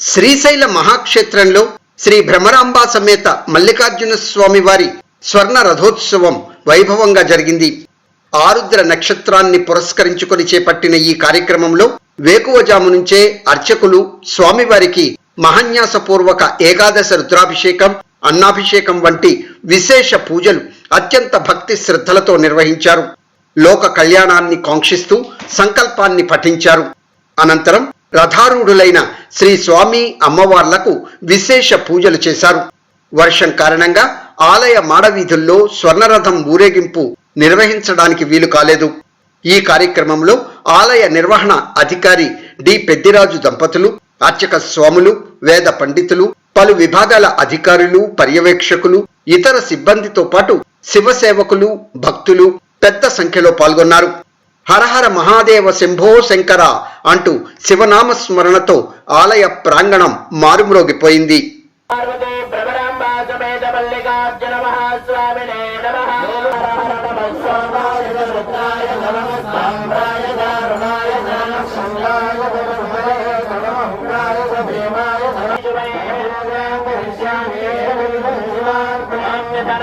శ్రీశైల మహాక్షేత్రంలో శ్రీ భ్రమరాంబా సమేత మల్లికార్జున స్వామి వారి స్వర్ణ రథోత్సవం వైభవంగా జరిగింది. ఆరుద్ర నక్షత్రాన్ని పురస్కరించుకొని చేపట్టిన ఈ కార్యక్రమంలో వేకువజాము నుంచే అర్చకులు స్వామివారికి మహాన్యాసపూర్వక ఏకాదశ రుద్రాభిషేకం అన్నాభిషేకం వంటి విశేష పూజలు అత్యంత భక్తి శ్రద్ధలతో నిర్వహించారు. లోక కళ్యాణాన్ని కాంక్షిస్తూ సంకల్పాన్ని పఠించారు. అనంతరం రథారూఢులైన శ్రీ స్వామి అమ్మవార్లకు విశేష పూజలు చేశారు. వర్షం కారణంగా ఆలయ మాడవీధుల్లో స్వర్ణరథం ఊరేగింపు నిర్వహించడానికి వీలు కాలేదు. ఈ కార్యక్రమంలో ఆలయ నిర్వహణ అధికారి డి. పెద్దిరాజు దంపతులు అర్చక స్వాములు వేద పండితులు పలు విభాగాల అధికారులు పర్యవేక్షకులు ఇతర సిబ్బందితో పాటు శివసేవకులు భక్తులు పెద్ద సంఖ్యలో పాల్గొన్నారు. హరహర మహాదేవ శంభో శంకర అంటూ శివనామ స్మరణతో ఆలయ ప్రాంగణం మారుమ్రోగిపోయింది Yeah.